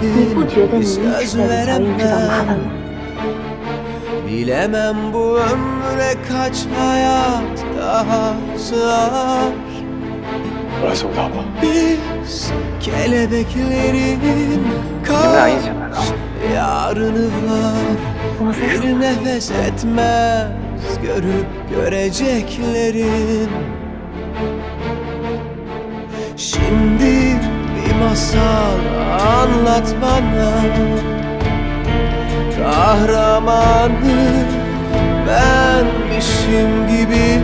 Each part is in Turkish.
你不觉得你一 söz 直在为乔伊制造麻烦 veremem 吗？ Bilemem bu ömre kaç hayat daha sığar 我来送他吧。 Biz kelebeklerin 你们俩一起来的。 yarını var 我在说 Bir nefes etmez görüp göreceklerin Şimdi bir masal anlat bana. Kahramanı benmişim gibi.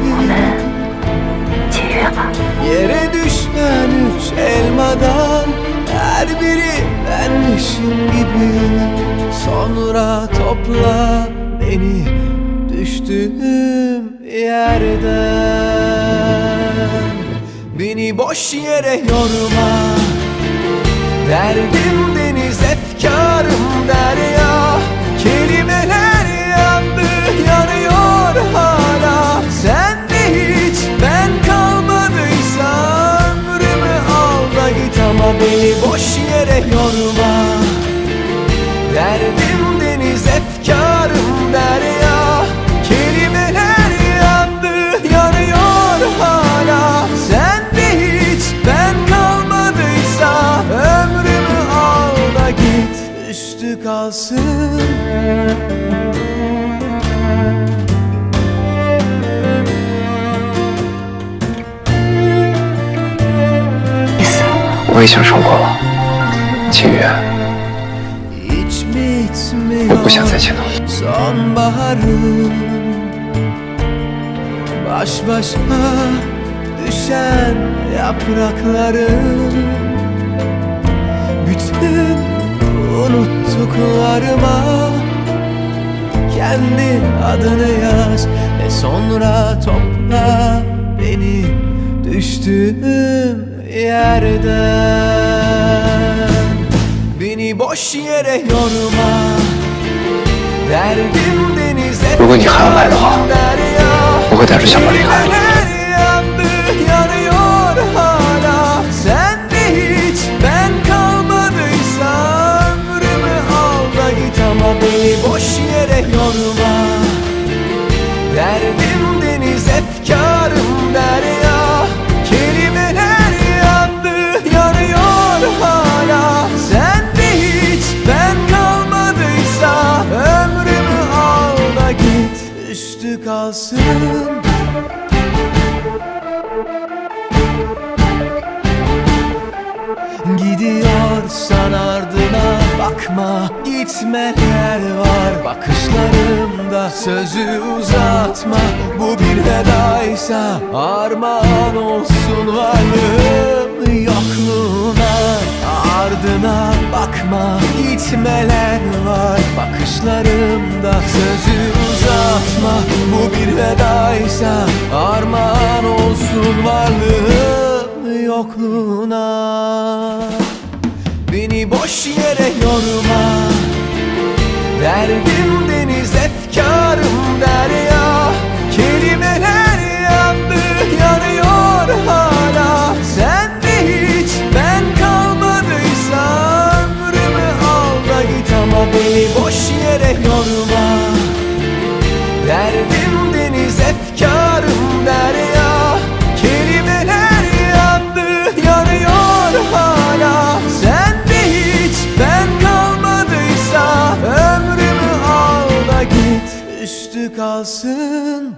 Yere düşen üç elmadan her biri benmişim gibi. Sonra topla beni düştüğüm yerden. Beni boş yere yorma. Derdim deniz efkarım derya. Kelimeler yandı yanıyor hala. Sen de hiç ben kalmadıysam Ömrümü al da git ama beni boş yere yorma. Derdim deniz efkarım 你。sonbaharım Baş başa düşen yapraklarım unuttuklarıma Kendi adını yaz ve sonra topla beni düştüğüm yerden Beni boş yere yorma Derdim denize 如果你还要来的话 derya 我会带着小宝离开。 Beni boş yere yorma. Derdim deniz efkarım derya. Kelimeler yandı yanıyor hala. Sen de hiç ben kalmadıysa Ömrümü al da git üstü kalsın. Gidiyorsan ardına bakma Gitmeler var. Bakışlarımda Sözü uzatma. Bu bir vedaysa Armağan olsun varlığım yokluğuna. Ardına bakma gitmeler var. Bakışlarımda Sözü uzatma. Bu bir vedaysa Armağan olsun varlığım yokluğuna Beni boş yere yorma. Derdim deniz efkarım kalmadıysa Ömrümü